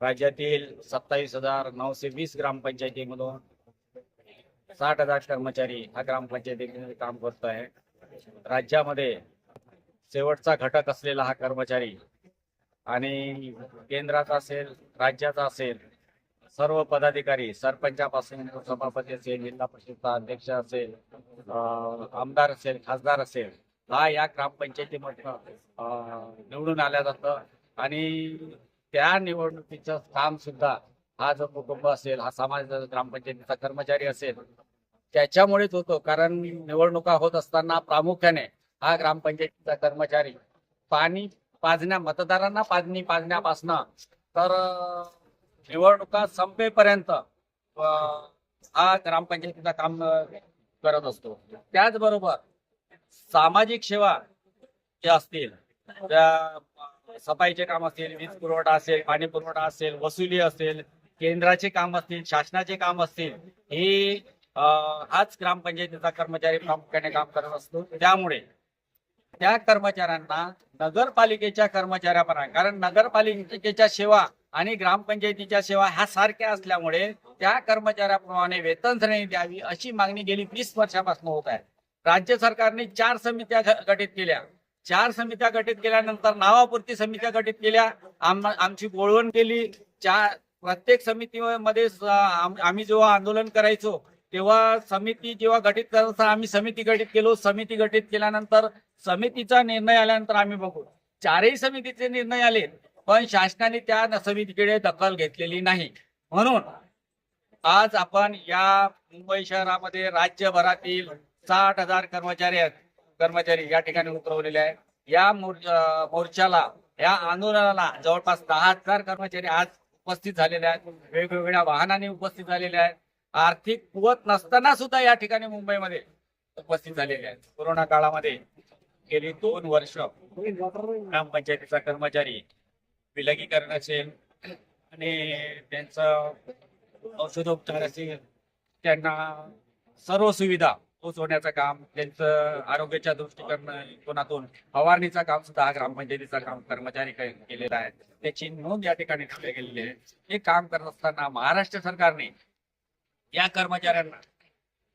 राज्यातील सत्तावीस हजार नऊशे वीस ग्रामपंचायतीमधून साठ हजार कर्मचारी हा ग्रामपंचायतीमध्ये काम करत आहे. राज्यामध्ये शेवटचा घटक असलेला हा कर्मचारी आणि केंद्राचा असेल राज्याचा असेल सर्व पदाधिकारी सरपंचापासून सभापती असेल जिल्हा परिषदचा अध्यक्ष असेल आमदार असेल खासदार असेल हा या ग्रामपंचायतीमधनं निवडून आल्या जातं. आणि त्या निवडणुकीचं काम सुद्धा हा जो कुटुंब असेल हा समाज ग्रामपंचायतीचा कर्मचारी असेल त्याच्यामुळेच होतो. कारण निवडणुका होत असताना प्रामुख्याने हा ग्रामपंचायतीचा कर्मचारी पाणी पाजण्या मतदारांना पाजणी पाजण्यापासनं तर निवडणुका संपेपर्यंत हा ग्रामपंचायतीचा काम करत असतो. त्याचबरोबर सामाजिक सेवा ज्या असतील त्या सफाईचे काम असतील वीज पुरवठा असेल पाणी पुरवठा असेल वसुली असेल केंद्राचे काम असतील शासनाचे काम असतील हे हाच ग्रामपंचायतीचा कर्मचारी प्रामुख्याने काम करत असतो. त्यामुळे त्या कर्मचाऱ्यांना नगरपालिकेच्या कर्मचाऱ्यापर्यंत कारण नगरपालिकेच्या सेवा आणि ग्रामपंचायतीच्या सेवा ह्या सारख्या असल्यामुळे त्या कर्मचाऱ्याप्रमाणे वेतन श्रेणी द्यावी अशी मागणी गेली वीस वर्षापासून होत आहे. राज्य सरकारने चार समित्या गठीत केल्या. चार समित्या गठीत केल्यानंतर नावापुरती समित्या गठीत केल्या आम- आमची बोळवण केली. चार प्रत्येक समितीमध्ये आम्ही जेव्हा आंदोलन करायचो तेव्हा समिती जेव्हा गठीत करत आम्ही समिती गठीत केलो. समिती गठीत केल्यानंतर समितीचा निर्णय आल्यानंतर आम्ही बघू. चारही समितीचे निर्णय आले पण शासनाने त्या समितीकडे दखल घेतलेली नाही. म्हणून आज आपण या मुंबई शहरामध्ये राज्यभरातील साठ हजार कर्मचारी आहेत. कर्मचारी या ठिकाणी उतरवलेले आहेत. या मोर्चाला या आंदोलनाला जवळपास दहा हजार कर्मचारी आज उपस्थित झालेले आहेत. वेगवेगळ्या वाहनाने उपस्थित झालेले आहेत. आर्थिक कुवत नसताना सुद्धा या ठिकाणी मुंबईमध्ये उपस्थित झालेले आहेत. कोरोना काळामध्ये गेली दोन वर्ष ग्रामपंचायतीचा कर्मचारी विलगीकरण असेल आणि त्यांचं औषधोपचार असेल त्यांना सर्व सुविधा पोचवण्याचं काम त्यांचं आरोग्याच्या दृष्टिकोनातून फवारणीचं काम सुद्धा ग्रामपंचायतीचं काम कर्मचारी केलेलं केलेला आहे. त्याची नोंद या ठिकाणी ठेवली गेलेली आहे. हे काम करत असताना महाराष्ट्र सरकारने या कर्मचाऱ्यांना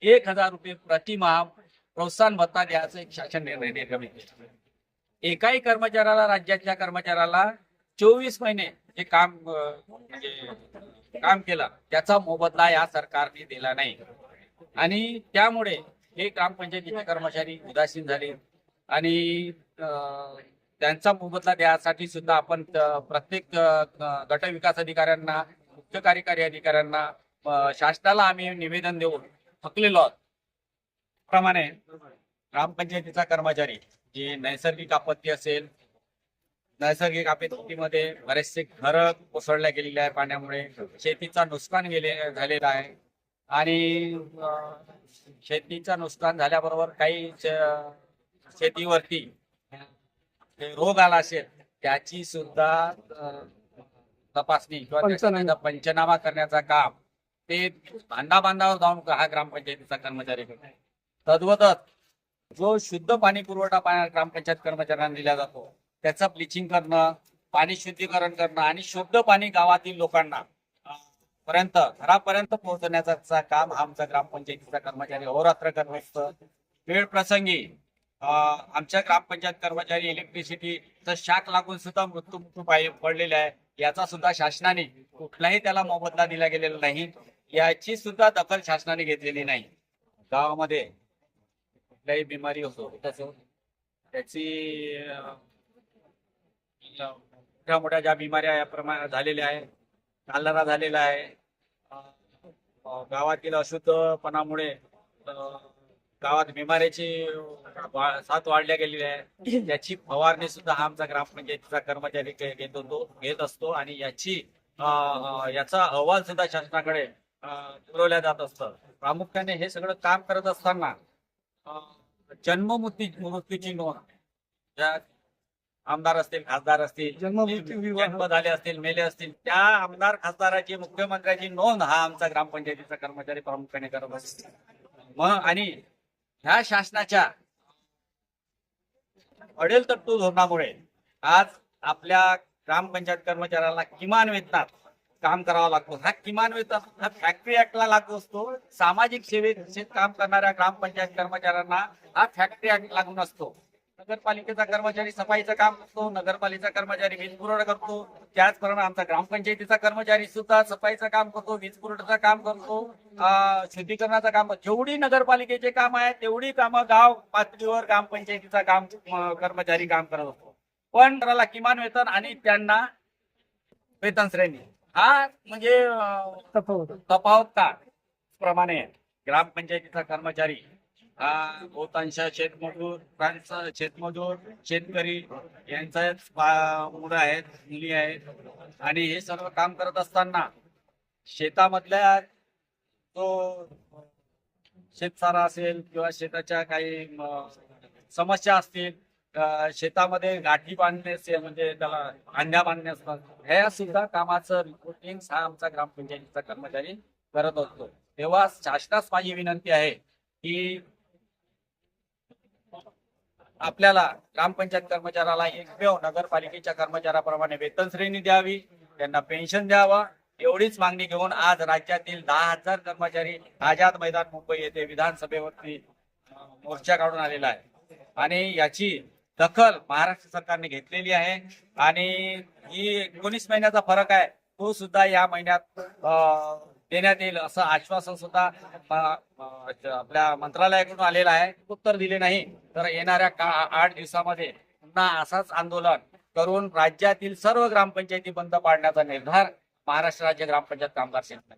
एक हजार रुपये प्रतिमा प्रोत्साहन भत्ता द्यायचं एक शासन निर्णय निर्गमित केला. एकाही कर्मचाऱ्याला राज्यातल्या कर्मचाऱ्याला चोवीस महिने जे काम म्हणजे काम केलं. त्याचा मोबदला या सरकारने दिला नाही. आणि त्यामुळे हे ग्रामपंचायतीचे कर्मचारी उदासीन झाले. आणि त्यांचा मोबदला द्यासाठी सुद्धा आपण प्रत्येक गट विकास अधिकाऱ्यांना मुख्य कार्यकारी अधिकाऱ्यांना शासनाला आम्ही निवेदन देऊन थकलेलो आहोत. प्रमाणे ग्रामपंचायतीचा कर्मचारी जे नैसर्गिक आपत्ती असेल नैसर्गिक आपत्तीमध्ये बरेचसे घरं कोसळल्या गेलेले आहे पाण्यामुळे शेतीचा नुकसान गेले झालेला आहे. आणि शेतीचं नुकसान झाल्याबरोबर काही शेतीवरती रोग आला असेल त्याची सुद्धा तपासणी किंवा पंचनामा. करण्याचं काम ते बांधा बांधावर जाऊन हा ग्रामपंचायतीचा कर्मचारी करतो. तद्वतच जो शुद्ध पाणी पुरवठा ग्रामपंचायत कर्मचाऱ्यांना दिला जातो त्याचं ब्लिचिंग करणं पाणी शुद्धीकरण करणं आणि शुद्ध पाणी गावातील लोकांना पर्यंत घरापर्यंत पोहोचण्याचा काम आमचा ग्रामपंचायतीचा कर्मचारी अहोरात्र करत असतं. वेळ प्रसंगी आमच्या ग्रामपंचायत कर्मचारी इलेक्ट्रिसिटीचा शाक लागून सुद्धा मृत्यू मृत्यू पाय पडलेला आहे. याचा सुद्धा शासनाने कुठलाही त्याला मोबदला दिला गेलेला नाही. याची सुद्धा दखल शासनाने घेतलेली नाही. गावामध्ये कुठल्याही बिमारी होतो त्याची मोठ्या मोठ्या ज्या बिमाऱ्या या प्रमाणात झालेल्या आहेत कालरा झालेला आहे. गावातील अशुद्धपणामुळे गावात बिमाऱ्याची साथ वाढल्या गेलेली आहे. याची फवारणी सुद्धा हा आमचा ग्रामपंचायतीचा कर्मचारी घेत होतो घेत असतो आणि याची याचा अहवाल सुद्धा शासनाकडे पुरवल्या जात असतं. प्रामुख्याने हे सगळं काम करत असताना अं, जन्म मृत्यूची नोंद ज्या आमदार असतील खासदार असतील जन्म झाले असतील मेले असतील त्या आमदार खासदाराची मुख्यमंत्र्याची नोंद हा आमचा ग्रामपंचायतीचा कर्मचारी प्रामुख्याने करत असतो. मग आणि ह्या शासनाच्या अडेल तट्टू धोरणामुळे आज आपल्या ग्रामपंचायत कर्मचाऱ्याला किमान वेतनात काम करावा लागतो. हा किमान वेतन हा फॅक्टरी ऍक्टला लागू असतो. सामाजिक सेवेत काम करणाऱ्या ग्रामपंचायत कर्मचाऱ्यांना हा फॅक्टरी ऍक्ट लागून असतो. नगरपालिकेचा कर्मचारी सफाईचं काम करतो नगरपालिकेचा कर्मचारी वीज पुरवठा करतो. त्याचप्रमाणे आमचा ग्रामपंचायतीचा कर्मचारी सुद्धा सफाईचं काम करतो वीज पुरवठ्याचं काम करतो. शुद्धीकरणाचं काम. जेवढी नगरपालिकेचे काम आहे तेवढी कामं गाव पातळीवर ग्रामपंचायतीचा काम कर्मचारी काम करत असतो. पण त्याला किमान वेतन आणि त्यांना वेतन श्रेणी. हा म्हणजे तफावत का? प्रमाणे ग्रामपंचायतीचा कर्मचारी हा बहुतांश शेतमजूर शेतमजूर शेतकरी यांचाच मुलं आहेत मुली आहेत. आणि हे सर्व काम करत असताना शेतामधल्या तो शेतसारा असेल किंवा शेताच्या काही समस्या असतील शेतामध्ये गाठी बांधणे म्हणजे त्याला अंड्या बांधणे असतात ह्या सुद्धा कामाचं रिपोर्टिंग हा आमचा ग्रामपंचायतीचा कर्मचारी करत असतो तेव्हा शासनास माझी विनंती आहे की आपल्याला ग्रामपंचायत कर्मचाऱ्याला एकमेव नगरपालिकेच्या कर्मचाऱ्याप्रमाणे वेतन श्रेणी द्यावी त्यांना पेन्शन द्यावा. एवढीच मागणी घेऊन आज राज्यातील दहा हजार कर्मचारी आझाद मैदान मुंबई येथे विधानसभेवरती मोर्चा काढून आलेला आहे. आणि याची दखल महाराष्ट्र सरकारने घेतलेली आहे. आणि ही एकोणीस महिन्याचा फरक आहे. तो सुद्धा या महिन्यात अं, देण्यात येईल असं आश्वासन सुद्धा आपल्या मंत्रालयाकडून आलेलं आहे. उत्तर दिले नाही तर येणाऱ्या का आठ दिवसामध्ये पुन्हा असाच आंदोलन करून राज्यातील सर्व ग्रामपंचायती बंद पाडण्याचा निर्धार महाराष्ट्र राज्य ग्रामपंचायत कामगार संघटना